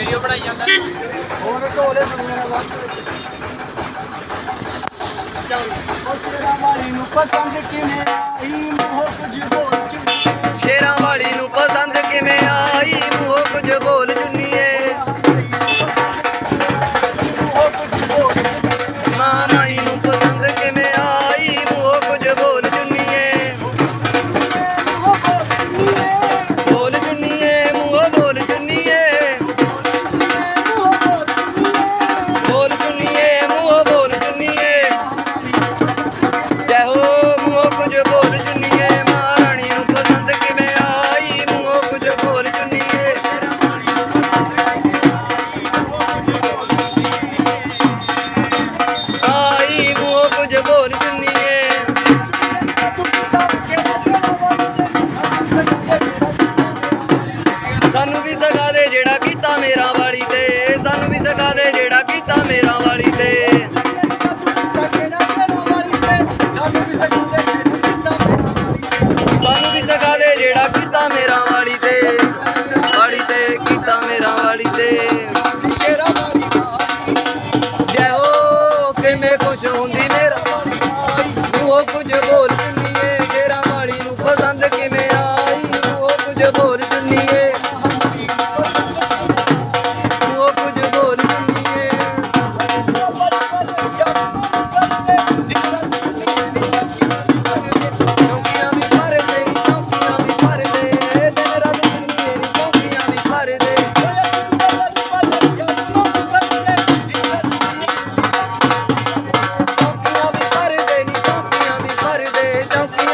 Video ਬਣਾਈ ਜਾਂਦਾ ਹੋਰ ਢੋਲੇ ਸੁਣੀਆਂ ਨਾ ਸ਼ੇਰਾਂ ਵਾਲੀ ਨੂੰ ਪਸੰਦ ਕਿਵੇਂ ਆਈ? ਮੋਹ ਕੁਝ ਬੋਲ ਚੁੱਕੀ। ਸ਼ੇਰਾਂ ਵਾਲੀ ਨੂੰ ਪਸੰਦ ਕਿਵੇਂ ਆਈ? ਮੂੰਹੋਂ ਕੁਝ ਬੋਲ ਜੁੰਨੀਏ ਮੂੰਹੋਂ ਕੁਝ ਜੁੰਨੀਏ ਸਾਨੂੰ ਵੀ ਸਿਖਾ ਦੇ ਜਿਹੜਾ ਕੀਤਾ ਮੇਰਾ ਵਾਲੀ ਤੇ। ਸਾਨੂੰ ਵੀ ਸਿਖਾ ਦੇ ਜਿਹੜਾ ਕੀਤਾ ਮੇਰਾ ਵਾਲੀ ਤੇ। ਸਾਨੂੰ ਵੀ ਸਿਖਾ ਦੇ ਜਿਹੜਾ ਕੀਤਾ ਮੇਰਾ ਵਾਲੀ ਤੇ। ਵਾਲੀ ਤੇ ਕੀਤਾ ਮੇਰਾ ਵਾਲੀ ਤੇ। ਕਿਵੇਂ ਖੁਸ਼ ਹੁੰਦੀ ਮੇਰਾ ਉਹ ਕੁਝ ਬੋਲ ਜੁੰਨੀਏ ਤੇਰਾ ਵਾਲੀ ਨੂੰ ਪਸੰਦ ਕਿਵੇਂ ਆਈ? ਉਹ ਕੁਝ ਬੋਲ ਜੁੰਨੀਏ ਉਹ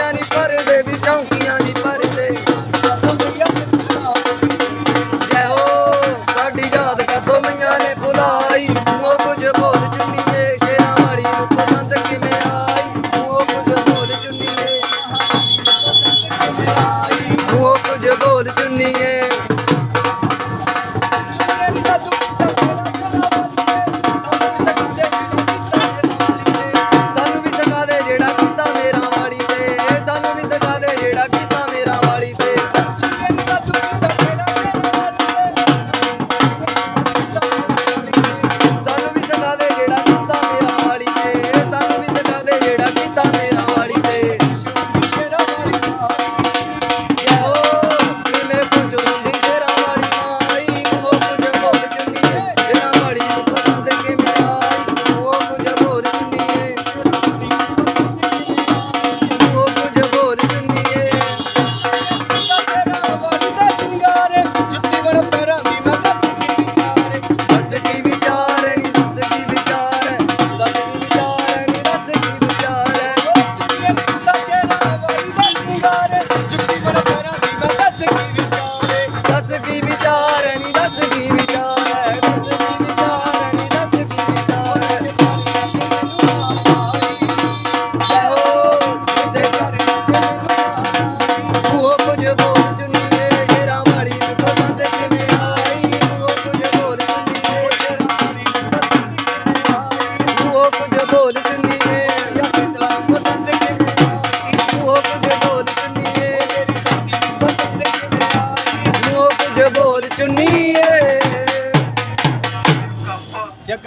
ਚੌਂਕੀਆਂ ਵੀ ਚੌਂਕੀਆਂ ਨਹੀਂ ਪਰਦੇ ਸਾਡੀ ਯਾਦ ਕਦੋਂ ਮਈਆਂ ਨੇ ਬੁਲਾਈ ਉਹ ਕੁਝ ਬੋਲ ਚੁੰਨੀਏ ਕਿਵੇਂ ਆਈ? ਉਹ ਕੁਝ ਬੋਲ ਚੁੰਨੀਏ ਉਹ ਕੁਝ ਬੋਲ ਚੁੰਨੀਏ ਜਿਹੜਾ ਕੀਤਾ ਮੇਰਾ quita, mira. ਦੱਸ ਕੀ ਵਿਚਾਰ ਨਹੀਂ ਦੱਸ ਕੀ